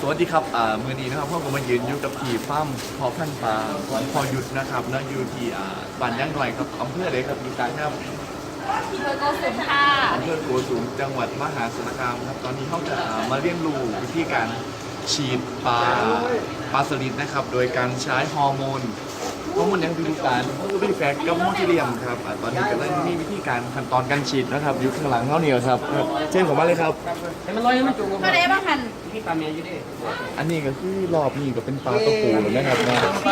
สวัสดีครับอ่ามือนี้นะครับพ่อก็มายืนอยู่กับทีฟ้าร์มพอพันธุ์ปลาของพอหยุดนะครับนะอยู่ที่อ่าบ้านย่างหน่อยครับอำเภอเลยครับอยู่กลางครับที่เบอร์โกสุนค่ะอำเภอโกสูงจังหวัดมหาสารคามครับตอนนี้เขาจะอ่ามาเรียนรู้วิธีการฉีดปลาปลาสลิดนะครับ โดยการใช้ฮอร์โมน ฮอร์โมนยังดูการก็เป็นแฟกกับโมทิเลียมครับอ่าตอนนี้ก็เลยมีวิธีการขั้นตอนการฉีดนะครับอยู่ข้างหลังเขาเนี่ยครับครับเช่นผมมาเลยครับ ให้มันลอยให้มันจุกก็ได้บ้างหันพี่ปลาเมียอยู่ดิอันนี้ก็คือรอบนี้ก็เป็นปลาตัวปูนะครับนะไป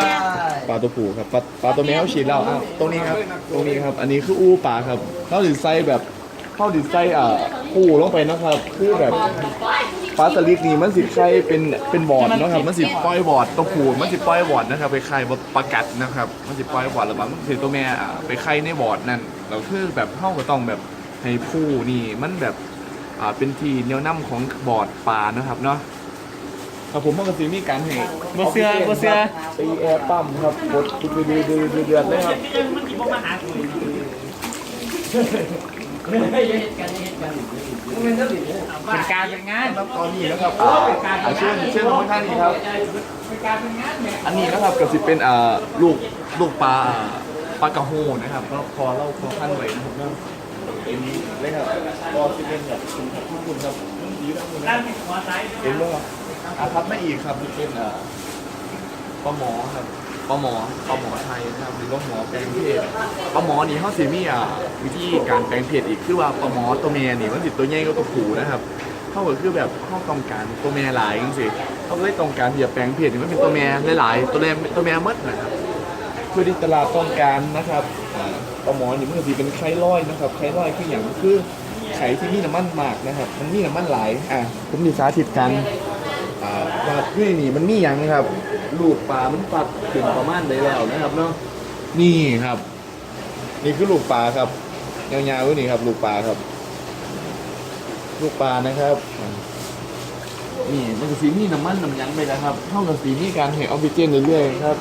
ปลาตัวผู้ครับปลาปลาตัวแมวฉีดแล้วอะตรงนี้ครับ ตรงนี้ครับ อันนี้คืออู้ปลาครับเข้าดินไส้แบบ เข้าดินไส้อ่าปูลงไปนะครับคือแบบปลาสลิดนี่มันสิไข่เป็นเป็นบอดนะครับมันสิปล่อยบอดตัวผู้มันสิปล่อยบอดนะครับไปไข่บดปลากัดนะครับมันสิปล่อยบอดแล้วมันสิตัวแม่อะไปไข่ในบอดนั่นเราคือแบบเข้าก็ต้องแบบให้ผู้นี่มันแบบอ่าเป็นที่เหนียวน้ำของบอดปลานะครับเนาะครับผมมันก็สิมีการให้บ่เสือบ่เสือตีแอร์ปั๊มครับกดดูดูดูดูเดือดเลยครับ มันสิบ่มาหาคุยเป็นการเป็นงานครับตอนนี้นะครับอ่าอ่าเชิญเชิญทุกท่านนี่ครับ เป็นการเป็นงานแม่อันนี้นะครับก็สิเป็นอ่าลูกลูกปลาปลากระโฮนะครับก็พอเล่าพอขั้นไว้นะครับเนาะอันนี้เลยครับก็สิเป็นแบบคุณครับทุกคนครับดีนะคุณด้านะนหัวซ้ายเห็นไหมครับอ่าครับไม่อีกครับนี่เป็นอ่าปลาหมอครับ ปลาหมอปลาหมอไทยนะครับหรือว่าหมอแปลงเพศปลาหมอนี่เขาสิมีอ่าวิธีการแปลงเพศอีกคือว่าปลาหมอตัวเมียนี่มันสิดตัวใหญ่กว่าตัวผู้นะครับเขาก็คือแบบเขาต้องการตัวแม่หลายจริงๆเขาก็เลยต้องการที่จะแปลงเพศนี่มันเป็นตัวแม่หลายๆตัวแม่ตัวแม่หมดนะครับเพื่อที่ตลาดต้องการนะครับปลาหมอนี่มันก็สิเป็นไข่ร้อยนะครับไข่ร้อยคืออย่างคือไข่ที่มีน้ำมันมากนะครับ มันมีน้ำมันหลายอะผมมีสาธิตกันอ่าว่าที่นี่มันมีอย่างนะครับ ลูกปลามันปัดถึงประมาณได้แล้วนะครับเนาะนี่ครับ นี่คือลูกปลาครับยาวๆนี่ครับ ลูกปลาครับ ลูกปลานะครับอ่านี่มันก็สีนี่น้ำมันน้ำยั้งไปแล้วครับ เท่ากับสีนี่การให้ออกซิเจนเรื่อยๆครับ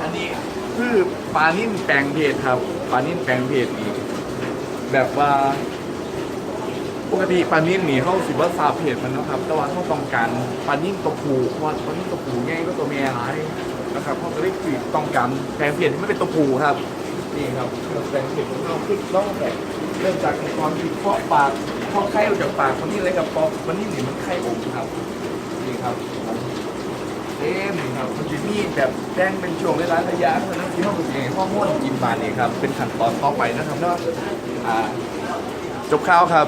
อันนี้คือปลานิ่มแปลงเพศครับปลานิ่มแปลงเพศนี่แบบว่า ปกติปลานิ่มนี่เขาสิว่าซาเพศมันนะครับ แต่ว่าเขาต้องการปลานิ่มตัวผู้เพราะว่าปลานิ่มตัวผูง่ายก็ตัวเมียหลายนะครับเขาก็เลยคือต้องการแปลงเพศที่ไม่เป็นตัวผูครับนี่ครับแปลงเพศของเราคือต้องแบบเริ่มจากตอนที่เคาะปากเคาะไข่ออกจากปากคนนี้เลยครับพอวันนี้นี่มันไข่อมครับนี่ครับเต็มครับมันจะมีแบบแจ้งเป็นช่วงเวลาระยะเพราะฉะนั้นที่เขาเป็นข้อมูลกินบานนี่ครับเป็นขั้นตอนต่อไปนะครับเนาะอ่าจบข่าวครับ